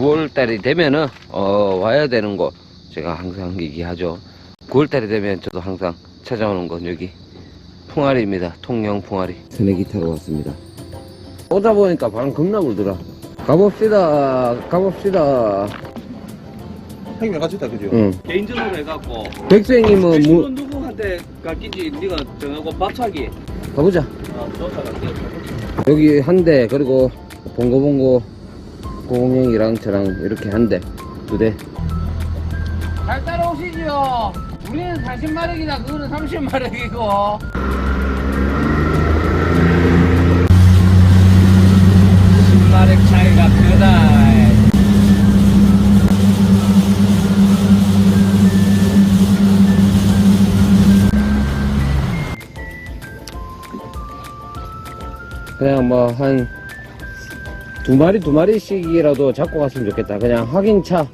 9월달이 되면은 어, 와야 되는 곳 제가 항상 얘기하죠. 9월달이 되면 저도 항상 찾아오는 건 여기 풍아리입니다. 통영 풍아리. 새내기 타러 왔습니다. 오다 보니까 바람 겁나 불더라. 가봅시다. 가봅시다. 형님 같이 다 그죠? 응. 개인전으로 해갖고 백수행님은 뭐, 누구한테 갈긴지 네가 정하고 밥차기 가보자. 어, 여기 한 대, 그리고 봉고봉고 공영이랑 저랑 이렇게 한 대, 두 대. 잘 따라오시지요. 우리는 40마력이다. 그거는 30마력이고. 마력 차이가 크다 그냥 뭐한 두 마리 두 마리씩이라도 잡고 갔으면 좋겠다. 그냥 확인차.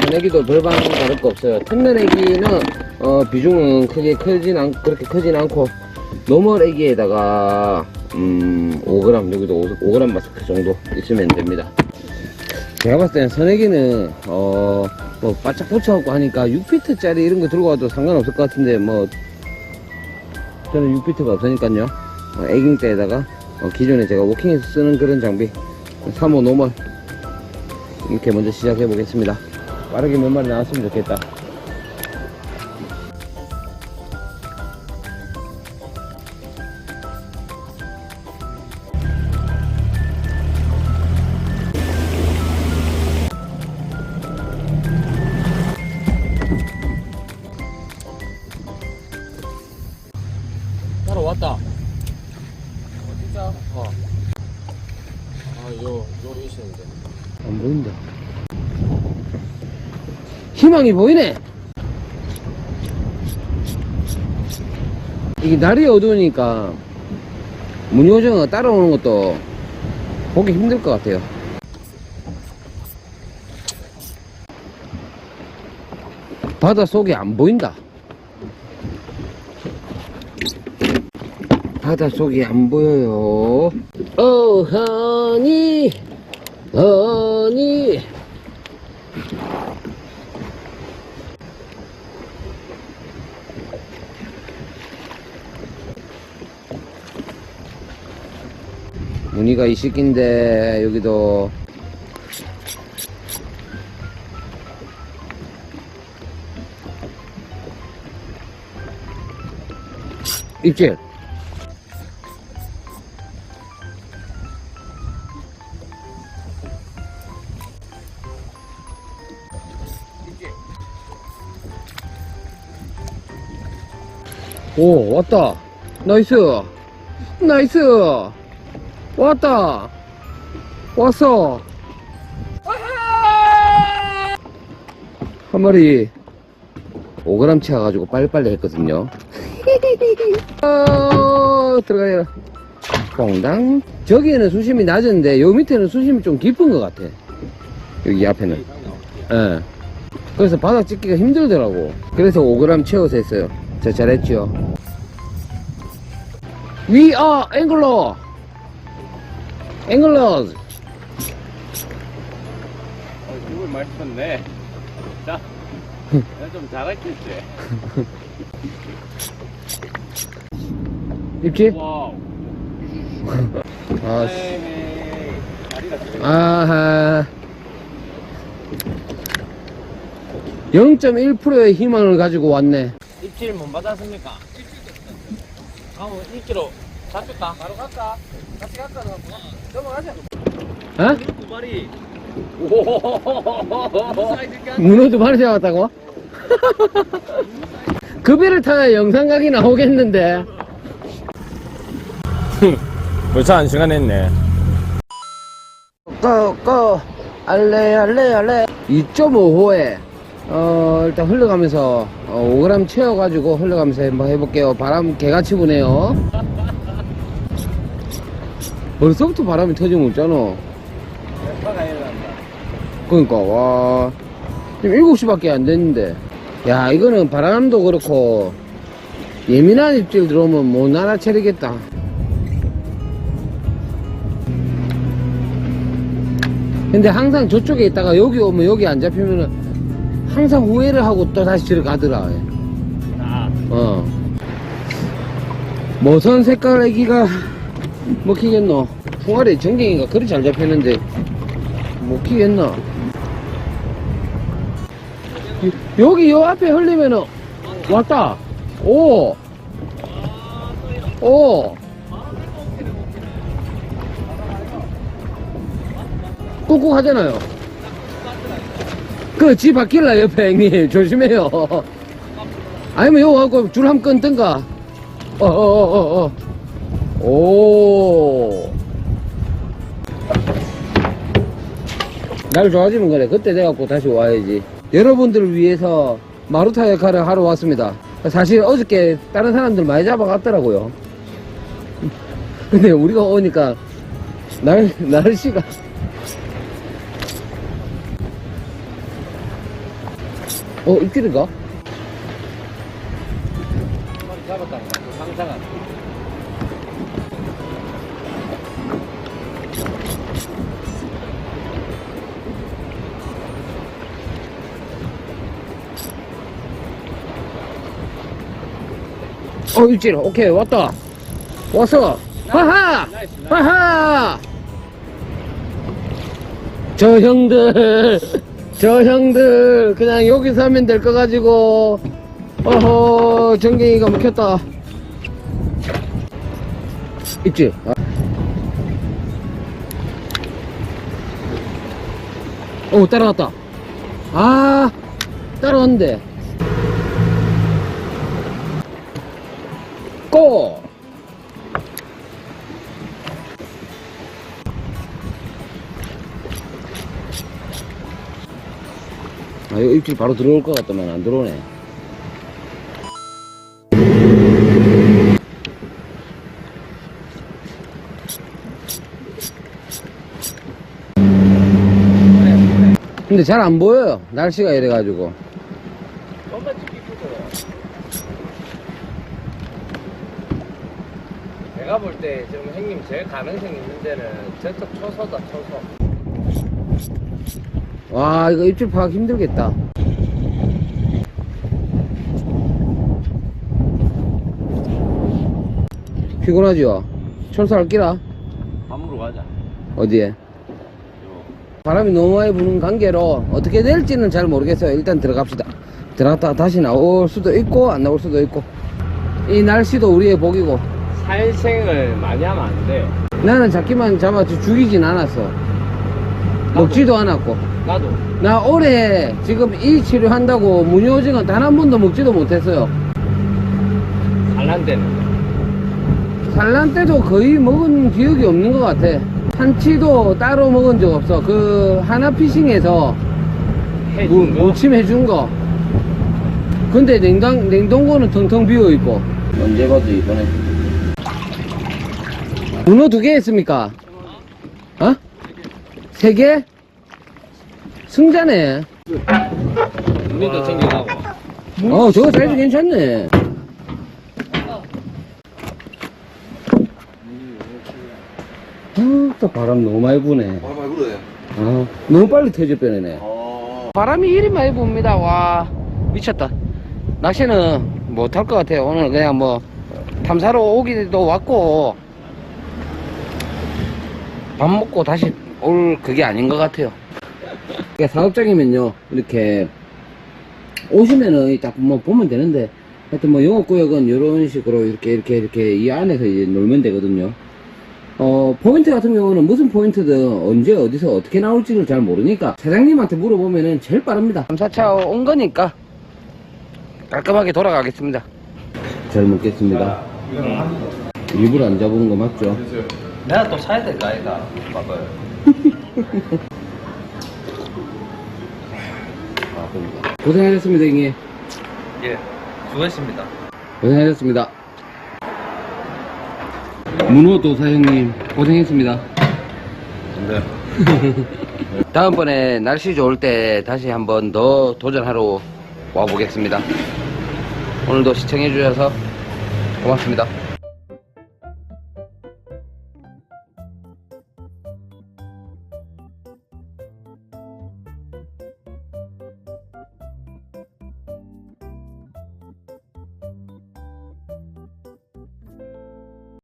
새내기도 별반 다를 거 없어요. 틈면애기는 어, 비중은 크게 크진 않 그렇게 크진 않고 노멀 애기에다가 음 5g 여기도 5, g 마스크 정도 있으면 됩니다. 제가 봤을 때는 선애기는 어 뭐 바짝 붙여갖고 하니까 6피트짜리 이런 거 들고 와도 상관없을 것 같은데 뭐 저는 6피트가 없으니까요. 어, 애깅 때에다가 어, 기존에 제가 워킹에서 쓰는 그런 장비 3호 노멀 이렇게 먼저 시작해 보겠습니다 빠르게 몇 마리 나왔으면 좋겠다. 진짜? 어. 아 요 요리 있었는데. 안 보인다. 희망이 보이네. 이게 날이 어두우니까 문효정가 따라오는 것도 보기 힘들 것 같아요. 바다 속이 안 보인다 바다 속이 안 보여요. 어 허니 허니. 무늬가 이 새끼인데 여기도 입질 오 왔다. 나이스. 나이스. 왔다. 왔어. 한 마리 5g 채워가지고 빨리빨리 했거든요. 어, 들어가야 퐁당. 저기에는 수심이 낮은데 요 밑에는 수심이 좀 깊은 것 같아. 여기 앞에는. 예. 그래서 바닥 찍기가 힘들더라고. 그래서 5g 채워서 했어요 저 잘했죠? We are angler anglers 어, 이걸 썼네. 자 좀 잘했겠지? 입지? 와우. 아, 씨. 에이 다리가 좀 아하 0.1%의 희망을 가지고 왔네 입질 못 받았습니까? 가면 1kg 잡혔다 바로 갈까? 같이 갈까? 넘어가자 어? 두 마리 오 사이즈 문어도 많이 잡았다고? 그 배를 타야 영상 각이 나오겠는데 벌써 한 시간 했네. 꺼꺼 알레 알레 알레 2.5호에 어 일단 흘러가면서 어, 5g 채워가지고 흘러가면서 한번 해볼게요. 바람 개같이 부네요. 벌써부터 바람이 터지면 없잖아. 그러니까 와. 지금 7시밖에 안 됐는데. 야 이거는 바람도 그렇고 예민한 입질 들어오면 못 알아채리겠다. 근데 항상 저쪽에 있다가 여기 오면 여기 안 잡히면은 항상 후회를 하고 또 다시 저리 가더라. 아, 어. 모선 색깔 애기가 먹히겠노? 풍아리 전갱이가 그리 잘 잡히는데 먹히겠나? 이- 여기 요 앞에 흘리면은 왔다. 오. 오. 꾹꾹 하잖아요. 그, 지 바뀔라, 옆에 형님. 조심해요. 아니면 요거 하고 줄한건 뜬가? 어, 어, 어, 어, 어. 오. 날 좋아지면 그래. 그때 돼갖고 다시 와야지. 여러분들을 위해서 마루타 역할을 하러 왔습니다. 사실 어저께 다른 사람들 많이 잡아갔더라고요. 근데 우리가 오니까 날, 날씨가. 어, 입질인가? 잡았다. 상상한. 어, 입질. 오케이, 왔다. 왔어. 하하! 하하! 저 형들, 저 형들, 그냥 여기서 하면 될 거 가지고, 어허, 전갱이가 먹혔다. 입질. 아. 오, 따라갔다. 아, 따라왔는데. 고! 아, 이거 입질 바로 들어올 것 같더만 안 들어오네. 근데 잘 안 보여요. 날씨가 이래가지고. 내가 볼 때 지금 형님 제일 가능성 있는 데는 저쪽 초소다 초소. 와, 이거 입질 파악 힘들겠다. 피곤하죠? 철수할 끼라? 밤으로 가자. 어디에? 바람이 너무 많이 부는 관계로 어떻게 될지는 잘 모르겠어요. 일단 들어갑시다. 들어갔다가 다시 나올 수도 있고, 안 나올 수도 있고. 이 날씨도 우리의 복이고. 살생을 많이 하면 안 돼. 나는 잡기만 잡아서 죽이진 않았어. 먹지도 않았고. 나도. 나 올해 지금 이 치료한다고 무늬오징어 단 한 번도 먹지도 못했어요. 산란 때는. 산란 때도 거의 먹은 기억이 없는 것 같아. 한치도 따로 먹은 적 없어. 그 하나 피싱에서 무, 무침 해준 거. 근데 냉장, 냉동고는 텅텅 비어 있고. 언제 봐도 이번에. 문어 두 개 했습니까? 어? 세 개? 승자네. 우리도 챙겨가고. 어, 저거 사이즈 괜찮네. 아, 또 바람 너무 많이 부네. 바람 많이 불어요. 아, 너무 빨리 터질 뻔했네. 어. 바람이 이리 많이 붑니다. 와, 미쳤다. 낚시는 못할 것 같아요. 오늘 그냥 뭐, 탐사로 오기도 왔고, 밥 먹고 다시 올 그게 아닌 것 같아요. 그러니까 사업장이면요, 이렇게, 오시면은 딱 뭐 보면 되는데, 하여튼 뭐 영업구역은 이런 식으로 이렇게, 이렇게, 이렇게 이 안에서 이제 놀면 되거든요. 어, 포인트 같은 경우는 무슨 포인트든 언제 어디서 어떻게 나올지를 잘 모르니까 사장님한테 물어보면은 제일 빠릅니다. 3, 4차 온 거니까 깔끔하게 돌아가겠습니다. 잘 먹겠습니다. 일부러 안 잡은 거 맞죠? 내가 또 사야 될까, 아이가? 봐봐요. 고생하셨습니다, 형님. 예. 수고했습니다. 고생하셨습니다. 문호 도사 형님, 고생했습니다. 네. 다음번에 날씨 좋을 때 다시 한번 더 도전하러 와보겠습니다. 오늘도 시청해주셔서 고맙습니다.